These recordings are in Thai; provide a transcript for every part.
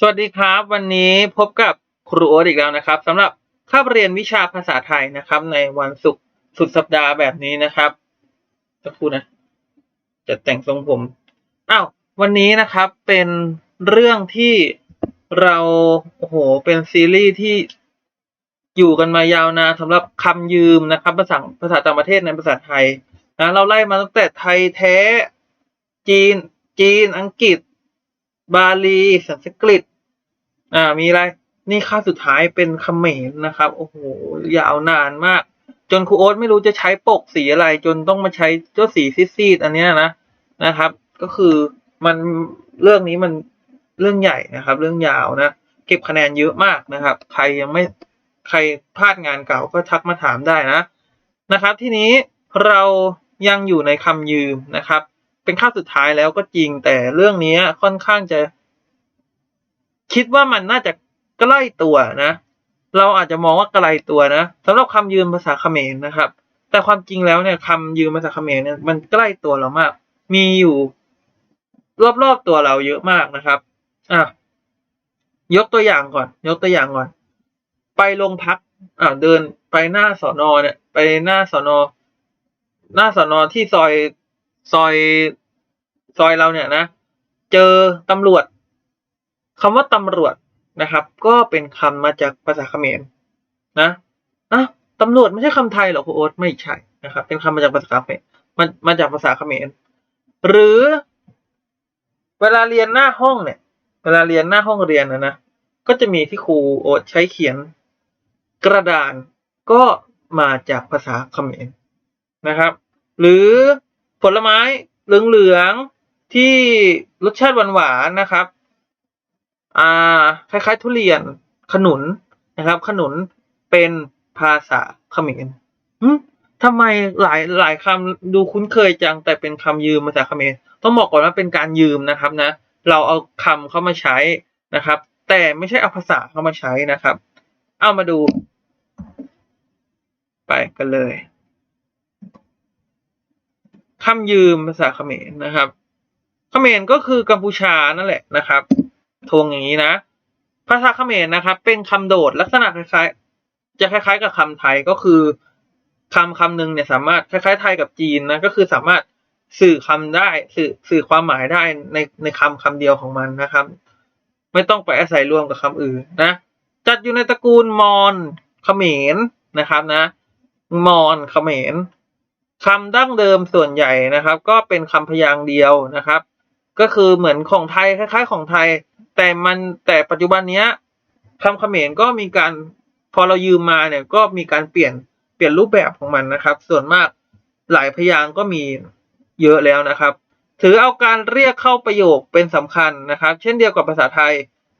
สวัสดีครับ วันนี้พบกับครูโอ๊ตอีกแล้วนะครับสำหรับคาบเรียนวิชาภาษาไทยนะครับ ในวันศุกร์สุดสัปดาห์แบบนี้นะครับจะพูดนะจะแต่งทรงผมอ้าววันนี้นะครับเป็นเรื่องที่เราโอ้โหเป็นซีรีส์ที่อยู่กันมายาวนานสำหรับคำยืมนะครับภาษาภาษาต่างประเทศในภาษาไทยนะเราไล่มาตั้งแต่ไทยแท้ จีน จีนอังกฤษ บาลี สันสกฤต อ่า มีอะไร นี่ค่าสุดท้ายเป็นเขมรนะครับ โอ้โห ยาวนานมาก จนครูโอ๊ตไม่รู้จะใช้ปกสีอะไร จนต้องมาใช้เจ้าสีซีดๆอันนี้นะ นะครับ ก็คือมันเรื่องนี้มันเรื่องใหญ่นะครับ เรื่องยาวนะ เก็บคะแนนเยอะมากนะครับ ใครยังไม่ใครพลาดงานเก่าก็ทักมาถามได้นะ นะครับ ทีนี้เรายังอยู่ในคำยืมนะครับ เป็นค่าสุดท้ายแล้วก็จริงแต่เรื่องนี้ค่อนข้างจะ คิดว่ามันน่าจะใกล้ตัวนะ เราอาจจะมองว่าไกลตัวนะสำหรับคำยืมภาษาเขมรนะครับ แต่ความจริงแล้วเนี่ยคำยืมภาษาเขมรเนี่ยมันใกล้ตัวเรามาก มีอยู่รอบๆตัวเราเยอะมากนะครับอะยกตัวอย่างก่อน ยกตัวอย่างก่อน ไปโรงพักอ่าเดินไปหน้าสอนอเนี่ย ไปหน้าสอนอหน้าสอนอที่ซอยซอยซอยเราเนี่ยนะ เจอตำรวจ คำว่าตำรวจนะครับ ก็เป็นคำมาจากภาษาเขมรนะอะตำรวจไม่ใช่คำไทยหรอครูโอ๊ตไม่ใช่นะครับ เป็นคำมาจากภาษาเขมรมันมาจากภาษาเขมรหรือ เวลาเรียนหน้าห้องเนี่ย เวลาเรียนหน้าห้องเรียนนะนะก็จะมีที่ครูโอ๊ตใช้เขียนกระดานก็มาจากภาษาเขมรนะครับ หรือผลไม้เหลืองๆที่รสชาติหวานๆนะครับ อ่าคล้ายๆ ทุเรียน ขนุนนะครับ ขนุนเป็นภาษาเขมรทำไมหลายหลายคำดูคุ้นเคยจังแต่เป็นคำยืมภาษาเขมรต้องบอกก่อนว่าเป็นการยืมนะครับนะ เราเอาคำเข้ามาใช้นะครับ แต่ไม่ใช่เอาภาษาเข้ามาใช้นะครับ เอามาดู ไปกันเลยคำยืมภาษาเขมรนะครับ เขมรก็คือกัมพูชานั่นแหละนะครับ ทวงอย่างนี้นะ ภาษาเขมรนะครับ เป็นคำโดดลักษณะคล้ายๆ จะคล้าย ๆ กับคำไทยก็คือคำคำหนึ่งเนี่ยสามารถคล้ายๆ ไทยกับจีนนะก็คือสามารถสื่อคำได้สื่อสื่อความหมายได้ในในคำคำเดียวของมันนะครับ ไม่ต้องไปอาศัยรวมกับคำอื่นนะ จัดอยู่ในตระกูลมอญเขมรนะครับนะ มอญเขมรคำดั้งเดิมส่วนใหญ่นะครับ ก็เป็นคำพยางค์เดียวนะครับ ก็คือเหมือนของไทยคล้าย ๆ ของไทย แต่มันแต่ปัจจุบันเนี้ยคำเขมรก็มีการพอเรายืมมาเนี่ยก็มีการเปลี่ยนเปลี่ยนรูปแบบของมันนะครับ ส่วนมากหลายพยางก็มีเยอะแล้วนะครับ ถือเอาการเรียกเข้าประโยคเป็นสำคัญนะครับ เช่นเดียวกับภาษาไทย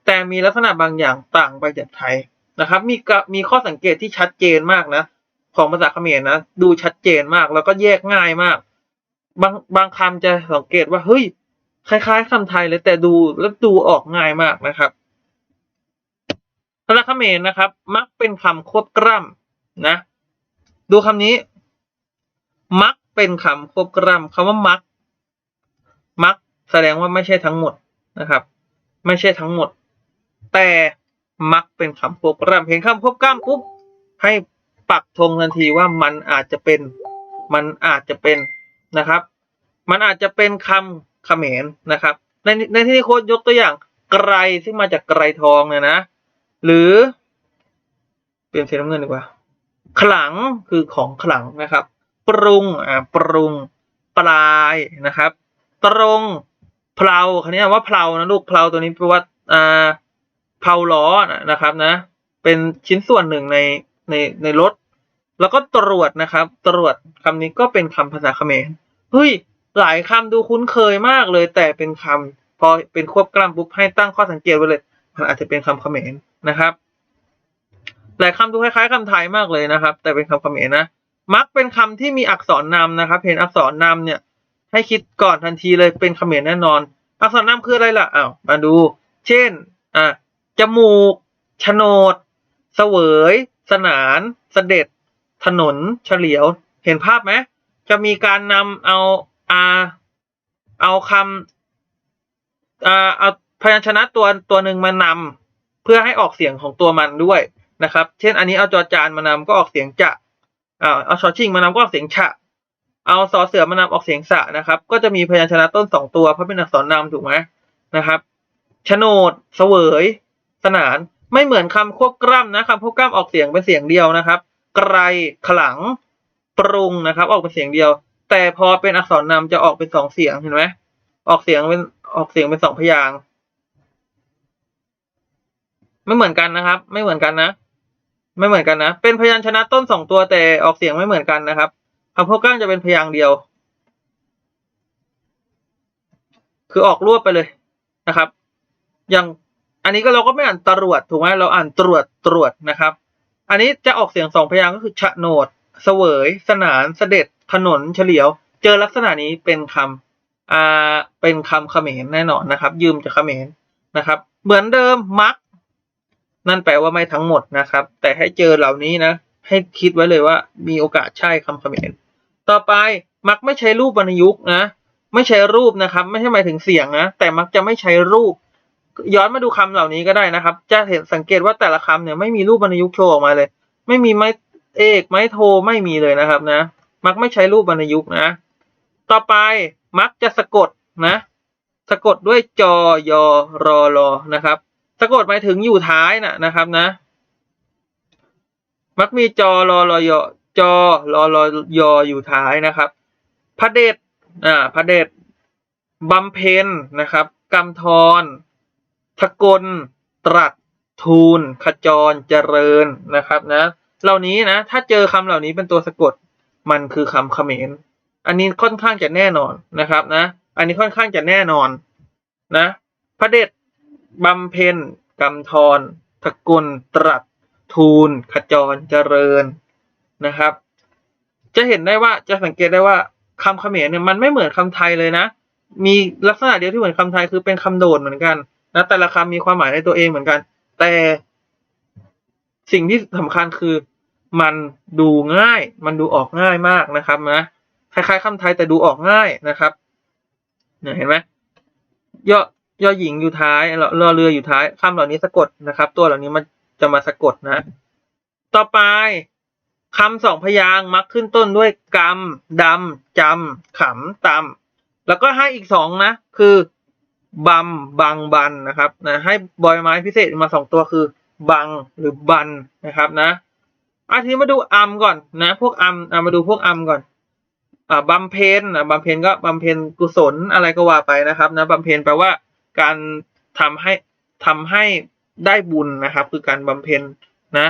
แต่มีลักษณะบางอย่างต่างไปจากไทยนะครับ มีมีข้อสังเกตที่ชัดเจนมากนะ ของภาษาเขมรนะดูชัดเจนมากแล้วก็แยกง่ายมาก บางบางคำจะสังเกตว่าเฮ้ย คล้ายๆคำไทยเลยแต่ดูแล้วดูออกง่ายมากนะครับภาษาเมรนะครับ มักเป็นคำควบกล้ำนะ ดูคำนี้ มักเป็นคำควบกล้ำคำว่ามัก มักแสดงว่าไม่ใช่ทั้งหมดนะครับ ไม่ใช่ทั้งหมด แต่มักเป็นคำควบกล้ำเห็นคำควบกล้ำปุ๊บให้ปักธงทันทีว่ามันอาจจะเป็น มันอาจจะเป็นนะครับ มันอาจจะเป็นคำ เขมรนะครับ ในในที่นี้โค้ดยกตัวอย่างไกรซึ่งมาจากไกรทองเนี่ยนะ หรือ เปลี่ยนสีน้ำเงินดีกว่า ขลังคือของขลังนะครับ ปรุงอ่าปรุง ปลายนะครับ ตรงเพลาคันนี้ว่าเพลานะลูกเพลาตัวนี้แปลว่าอ่าเพลาล้อนะครับนะ เป็นชิ้นส่วนหนึ่งในในในรถ แล้วก็ตรวจนะครับ ตรวจคำนี้ก็เป็นคำภาษาเขมรเฮ้ย หลายคำดูคุ้นเคยมากเลย แต่เป็นคำพอเป็นควบกล้ำปุ๊บให้ตั้งข้อสังเกตไว้เลยมันอาจจะเป็นคำเขมรนะครับ หลายคำดูคล้ายๆคำไทยมากเลยนะครับ แต่เป็นคำเขมรนะมักเป็นคำที่มีอักษรนำนะครับ เห็นอักษรนำเนี่ย ให้คิดก่อนทันทีเลยเป็นเขมรแน่นอน อักษรนำคืออะไรล่ะอ้าวมาดู เช่นอะจมูกโฉนด เสวย สนานเสด็จ ถนน เฉลียว เห็นภาพไหมจะมีการนำเอา อาเอาคำอาเอาพยัญชนะตัวตัวหนึ่งมานำเพื่อให้ออกเสียงของตัวมันด้วยนะครับ เช่น อันนี้เอาจอจานมานำก็ออกเสียงจะอ่าเอาชอชิงมานำก็ออกเสียงฉะ เอาซอเสือมานำออกเสียงสะนะครับ ก็จะมีพยัญชนะต้นสองตัวเพราะเป็นอักษรนำถูกไหมนะครับโฉนดเสวย สนานไม่เหมือนคำควบกล้ำนะคำควบกล้ำออกเสียงเป็นเสียงเดียวนะครับ ไกรขลังปรุงนะครับ ออกเป็นเสียงเดียว แต่พอเป็นอักษรนำจะออกเป็นสองเสียงเห็นไหมออกเสียงเป็นออกเสียงเป็นสองพยางค์ไม่เหมือนกันนะครับ ไม่เหมือนกันนะ ไม่เหมือนกันนะ เป็นพยัญชนะต้นสองตัวแต่ออกเสียงไม่เหมือนกันนะครับคำควบกล้ำจะเป็นพยางค์เดียว คือออกรวบไปเลยนะครับ อย่างอันนี้ก็เราก็ไม่อ่านตรวจถูกไหมเราอ่านตรวจตรวจนะครับ อันนี้จะออกเสียงสองพยางค์ก็คือฉะโนด เสวย สนาน เสด็จ ถนนเฉลียว เจอลักษณะนี้เป็นคำอ่าเป็นคำเขมรแน่นอนนะครับ ยืมจากเขมรนะครับ เหมือนเดิมมัก นั่นแปลว่าไม่ทั้งหมดนะครับ แต่ให้เจอเหล่านี้นะ ให้คิดไว้เลยว่า มีโอกาสใช่คำเขมรต่อไปมักไม่ใช้รูปวรรณยุกต์นะไม่ใช้รูปนะครับ ไม่ใช่หมายถึงเสียงนะแต่มักจะไม่ใช้รูป ย้อนมาดูคำเหล่านี้ก็ได้นะครับ จะเห็นสังเกตว่าแต่ละคำเนี่ยไม่มีรูปวรรณยุกต์โชว์ออกมาเลย ไม่มีไม้เอกไม้โทไม่มีเลยนะครับนะ มักไม่ใช้รูปวรรณยุกต์นะ ต่อไปมักจะสะกดนะ สะกดด้วยจอยอรอรอนะครับ สะกดหมายถึงอยู่ท้ายนะนะครับนะ มักมีจอรอรอยอจอรอรอยออยู่ท้ายนะครับพระเดชอ่าพระเดชบำเพ็ญนะครับกำธรทกล ตรัส ทูล ขจร เจริญนะครับนะ เหล่านี้นะ ถ้าเจอคำเหล่านี้เป็นตัวสะกด มันคือคำเขมรอันนี้ค่อนข้างจะแน่นอนนะครับนะ อันนี้ค่อนข้างจะแน่นอนนะ พระเดชบำเพ็ญกำธรทกลตรัส ทูล ขจรเจริญนะครับ จะเห็นได้ว่าจะสังเกตได้ว่าคำเขมรเนี่ยมันไม่เหมือนคำไทยเลยนะ มีลักษณะเดียวที่เหมือนคำไทยคือเป็นคำโดดเหมือนกันนะแต่ละคำมีความหมายในตัวเองเหมือนกัน แต่สิ่งที่สำคัญคือ มันดูง่าย มันดูออกง่ายมากนะครับนะคล้ายๆคำไทยแต่ดูออกง่ายนะครับเนี่ยเห็นไหมย่อย่อหญิงอยู่ท้ายรอรอเรืออยู่ท้ายคำเหล่านี้สะกดนะครับ ตัวเหล่านี้มันจะมาสะกดนะ ต่อไปคำสองพยางมักขึ้นต้นด้วยกรรมดำจำขำตำแล้วก็ให้อีกสองนะ คือบัมบังบันนะครับนะให้บอยไม้พิเศษมาสองตัวคือ บังหรือบันนะครับนะ อาทีนี้มาดูอัมก่อนนะ พวกอัมอะมาดูพวกอัมก่อนอ่าบำเพ็ญนะบำเพ็ญก็บำเพ็ญกุศลอะไรก็ว่าไปนะครับนะบำเพ็ญแปลว่าการทำให้ทำให้ได้บุญนะครับ คือการบำเพ็ญนะ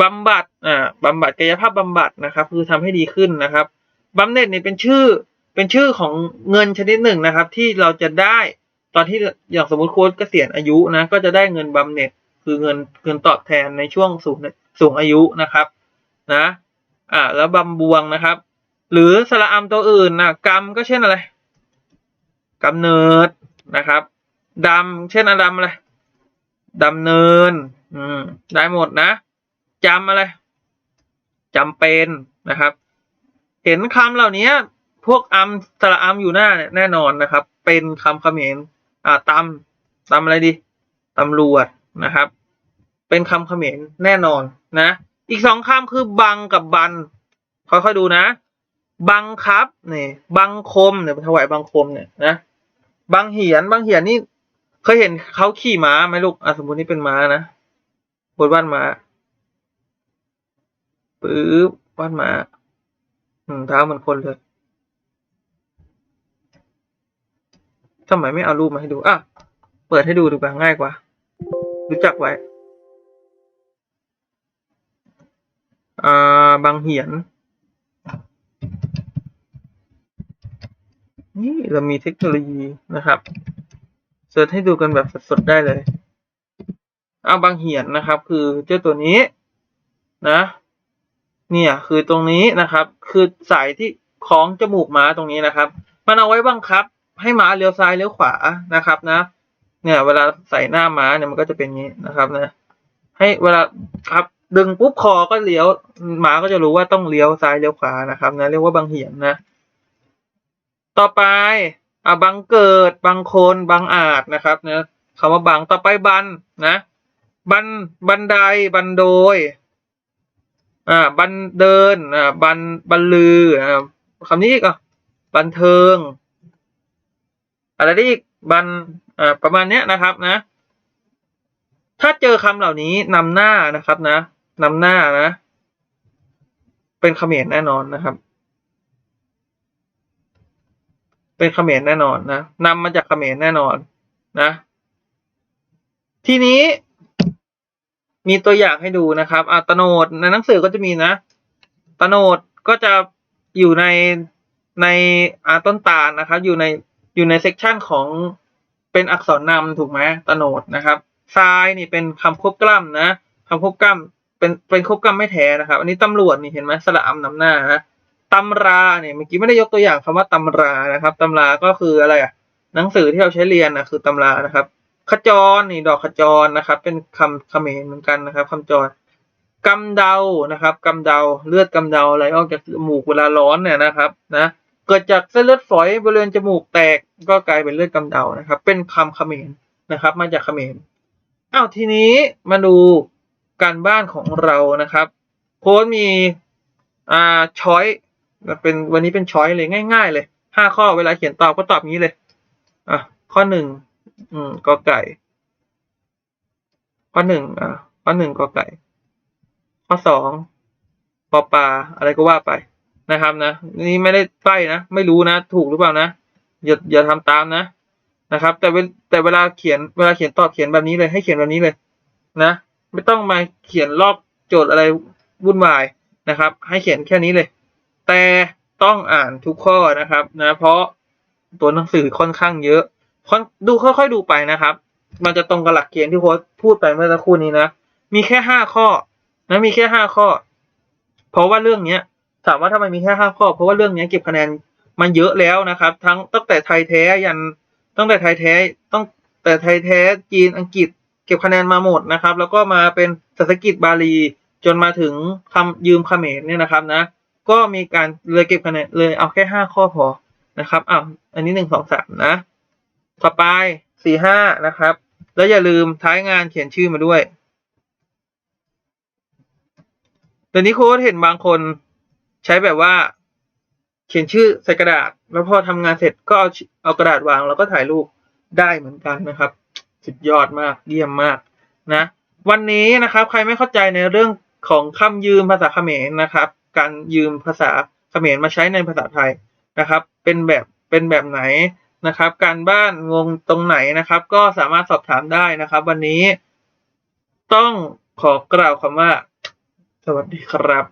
บำบัดอ่าบำบัดกายภาพบำบัดนะครับ คือทำให้ดีขึ้นนะครับบำเหน็จนี่เป็นชื่อเป็นชื่อของเงินชนิดหนึ่งนะครับ ที่เราจะได้ตอนที่อย่างสมมติโค้ดเกษียณอายุนะก็จะได้เงินบำเหน็จคือเงินเงินตอบแทนในช่วงสูง สูงอายุนะครับนะอ่าแล้วบำบวงนะครับ หรือสระอำตัวอื่นนะกรรมก็เช่นอะไรกำเนิดนะครับดำเช่นอะดำอะไรดำเนิน อืมได้หมดนะจำอะไรจำเป็นนะครับ เห็นคำเหล่านี้พวกอัมสระอัมอยู่หน้าเนี่ยแน่นอนนะครับ เป็นคำเขมรอ่าตำตำอะไรดีตำรวจนะครับ เป็นคำเขมรแน่นอนนะ อีกสองคำคือบังกับบัน ค่อยๆดูนะ บังคับนี่บังคมเนี่ยถวายบังคมเนี่ยนะบังเหียนบังเหียนนี่เคยเห็นเขาขี่ม้าไหมลูกอะสมมตินี่เป็นม้านะบนบ้านม้าปึ๊บบ้านม้าอืมเท้าเหมือนคนเลยทำไมไม่เอารูปมาให้ดูอะเปิดให้ดูดีกว่าง่ายกว่า รู้จักไว้ อ่าบางเหียน นี่เรามีเทคโนโลยีนะครับเสิร์ชให้ดูกันแบบสดๆได้เลยเอาบางเหียนนะครับ คือเจ้าตัวนี้นะ เนี่ยคือตรงนี้นะครับ คือสายที่คล้องจมูกม้าตรงนี้นะครับ มันเอาไว้บังคับ ให้ม้าเลี้ยวซ้ายเลี้ยวขวานะครับนะ เนี่ย เวลาใส่หน้าม้าเนี่ยมันก็จะเป็นงนี้นะครับนะ ให้เวลาครับ ดึงปุ๊บคอก็เลี้ยวหมาก็จะรู้ว่าต้องเลี้ยวซ้ายเลี้ยวขวานะครับนะเรียกว่าบังเหียนนะ ต่อไปอ่าบังเกิดบางคนบางอาจนะครับนะคำว่าบังต่อไปบันนะบันบันไดบันโดยอ่าบันเดินอ่าบันบันลืออ่าคำนี้อีกอะบันเทิงอะไรได้อีกบันอ่าประมาณเนี้ยนะครับนะ ถ้าเจอคำเหล่านี้นำหน้านะครับนะ นำหน้านะ เป็นเขมรแน่นอนนะครับ เป็นเขมรแน่นอนนะนำมาจากเขมรแน่นอนนะ ทีนี้มีตัวอย่างให้ดูนะครับอ่าตโนดในหนังสือก็จะมีนะตะโนดก็จะอยู่ในในอาต้นตาลนะครับ อยู่ในอยู่ในเซกชันของเป็นอักษรนำถูกไหมตะโนดนะครับทรายนี่เป็นคำควบกล้ำนะคำควบกล้ำ เป็นเป็นควบกล้ำไม่แท้นะครับ อันนี้ตำรวจนี่เห็นไหมสระอำนำหน้านะตำราเนี่ยเมื่อกี้ไม่ได้ยกตัวอย่างคำว่าตำรานะครับตำราก็คืออะไรอะหนังสือที่เราใช้เรียนนะคือตำรานะครับ ขจรนี่ดอกขจรนะครับ เป็นคำเขมรเหมือนกันนะครับคำจรกำเดานะครับกำเดาเลือดกำเดาไหลออกจากจมูกเวลาร้อนเนี่ยนะครับนะเกิดจากเส้นเลือดฝอยบริเวณจมูกแตกก็กลายเป็นเลือดกำเดานะครับ เป็นคำเขมรนะครับ มาจากเขมรอ้าวทีนี้มาดู การบ้านของเรานะครับ โค้ดมีอ่าช้อยเป็นวันนี้เป็นช้อยเลยง่าย ๆ เลยห้าข้อเวลาเขียนตอบก็ตอบงี้เลยอะข้อหนึ่งอืมกอไก่ ข้อหนึ่งอะข้อหนึ่งกอไก่ ข้อสองปอปลาอะไรก็ว่าไปนะครับนะนี่ไม่ได้ใบ้นะไม่รู้นะ ถูกหรือเปล่านะอย่าอย่าทำตามนะนะครับ แต่เวลแต่เวลาเขียนเวลาเขียนตอบเขียนแบบนี้เลยให้เขียนแบบนี้เลย นะ ไม่ต้องมาเขียนลอกโจทย์อะไรวุ่นวายนะครับ ให้เขียนแค่นี้เลย แต่ต้องอ่านทุกข้อนะครับนะเพราะตัวหนังสือค่อนข้างเยอะค่อยดูค่อยๆดูไปนะครับ มันจะตรงกับหลักเกณฑ์ที่โค้ชพูดไปเมื่อสักครู่นี้นะ มีแค่ห้าข้อนะมีแค่ห้าข้อ เพราะว่าเรื่องเนี้ย ถามว่าทำไมมีแค่ห้าข้อ เพราะว่าเรื่องเนี้ยเก็บคะแนนมันเยอะแล้วนะครับ ทั้งตั้งแต่ไทยแท้ยันตั้งแต่ไทยแท้ต้องแต่ไทยแท้จีนอังกฤษ ก็บคะแนนมาหมดนะครับ แล้วก็มาเป็นสันสกฤตบาลี จนมาถึงคำยืมเขมรเนี่ยนะครับนะ ก็มีการเลยเก็บคะแนนเลยเอาแค่ห้าข้อพอนะครับอ้าวอันนี้หนึ่งสองสามนะต่อไปสี่ห้านะครับ แล้วอย่าลืมท้ายงานเขียนชื่อมาด้วยเดี๋ยวนี้โค้ชเห็นบางคนใช้แบบว่า เขียนชื่อใส่กระดาษ แล้วพอทำงานเสร็จก็เอาเอากระดาษวางแล้วก็ถ่ายรูปได้เหมือนกันนะครับ สุดยอดมากเยี่ยมมากนะ วันนี้นะครับ ใครไม่เข้าใจในเรื่องของคำยืมภาษาเขมรนะครับ การยืมภาษาเขมรมาใช้ในภาษาไทยนะครับ เป็นแบบเป็นแบบไหนนะครับ การบ้านงงตรงไหนนะครับ ก็สามารถสอบถามได้นะครับ วันนี้ต้องขอกล่าวคำว่า สวัสดีครับ